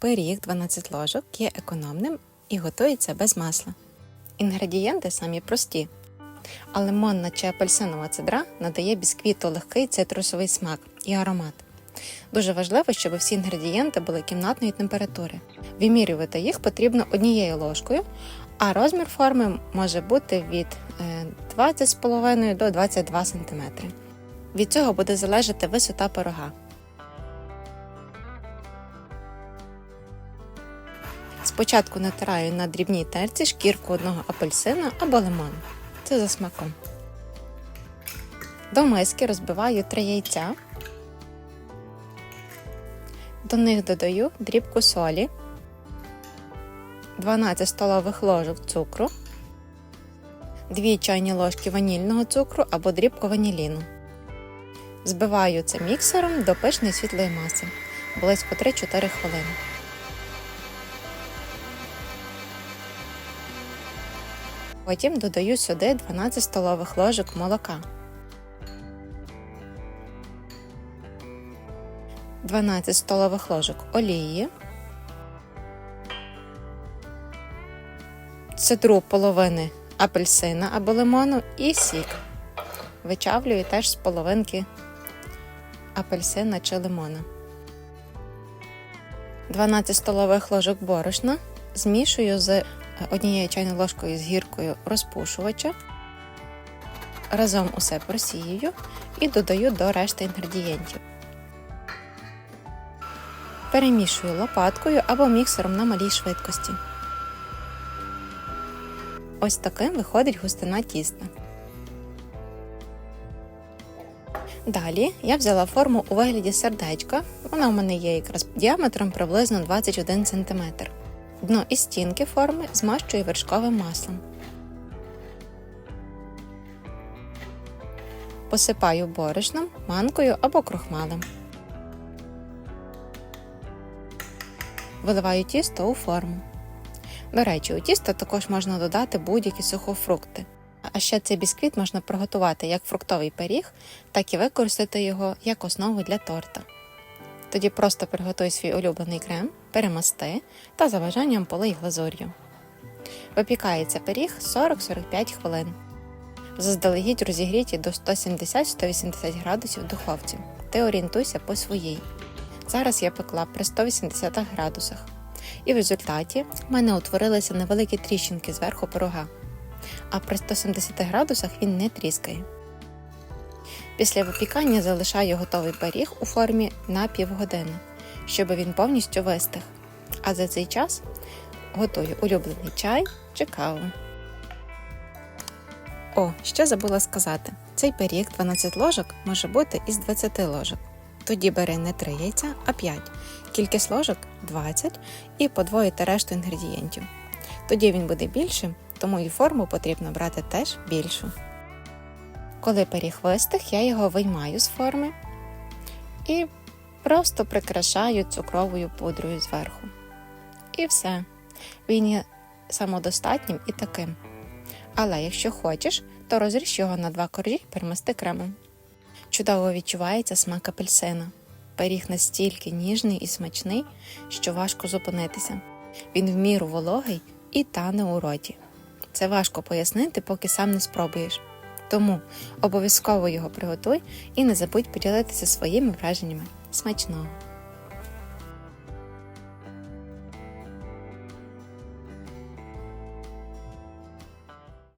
Пиріг 12 ложок є економним і готується без масла. Інгредієнти самі прості, а лимонна чи апельсинова цедра надає бісквіту легкий цитрусовий смак і аромат. Дуже важливо, щоб всі інгредієнти були кімнатної температури. Вимірювати їх потрібно однією ложкою, а розмір форми може бути від е, 20,5 до 22 см. Від цього буде залежати висота пирога. Спочатку натираю на дрібній терці шкірку одного апельсина або лимону. Це за смаком. До миски розбиваю 3 яйця. До них додаю дрібку солі, 12 столових ложок цукру, 2 чайні ложки ванільного цукру або дрібку ваніліну. Збиваю це міксером до пишної світлої маси, близько 3-4 хвилини. Потім додаю сюди 12 столових ложок молока. 12 столових ложок олії, цитру половини апельсина або лимону і сік. Вичавлюю теж з половинки апельсина чи лимона. 12 столових ложок борошна змішую з однією чайною ложкою з гіркою розпушувача. Разом усе просіюю і додаю до решти інгредієнтів. Перемішую лопаткою або міксером на малій швидкості. Ось таким виходить густина тіста. Далі я взяла форму у вигляді сердечка. Вона у мене є якраз діаметром приблизно 21 см. Дно і стінки форми змащую вершковим маслом. Посипаю борошном, манкою або крохмалем. Виливаю тісто у форму. До речі, у тісто також можна додати будь-які сухофрукти. А ще цей бісквіт можна приготувати як фруктовий пиріг, так і використати його як основу для торта. Тоді просто приготуй свій улюблений крем, перемасти та за бажанням полий глазур'ю. Випікається пиріг 40-45 хвилин. Заздалегідь розігріті до 170-180 градусів в духовці. Ти орієнтуйся по своїй. Зараз я пекла при 180 градусах. І в результаті в мене утворилися невеликі тріщинки зверху пирога. А при 170 градусах він не тріскає. Після випікання залишаю готовий пиріг у формі на півгодини, щоб він повністю вистиг. А за цей час готую улюблений чай чи каву. О, ще забула сказати: цей пиріг 12 ложок може бути із 20 ложок. Тоді бери не 3 яйця, а 5. Кількість ложок 20 і подвоїти решту інгредієнтів. Тоді він буде більшим, тому і форму потрібно брати теж більшу. Коли пиріг вистиг, я його виймаю з форми і просто прикрашаю цукровою пудрою зверху. І все. Він є самодостатнім і таким. Але якщо хочеш, то розріж його на два коржі і перемести кремом. Чудово відчувається смак апельсина. Пиріг настільки ніжний і смачний, що важко зупинитися. Він в міру вологий і тане у роті. Це важко пояснити, поки сам не спробуєш. Тому обов'язково його приготуй і не забудь поділитися своїми враженнями. Смачного!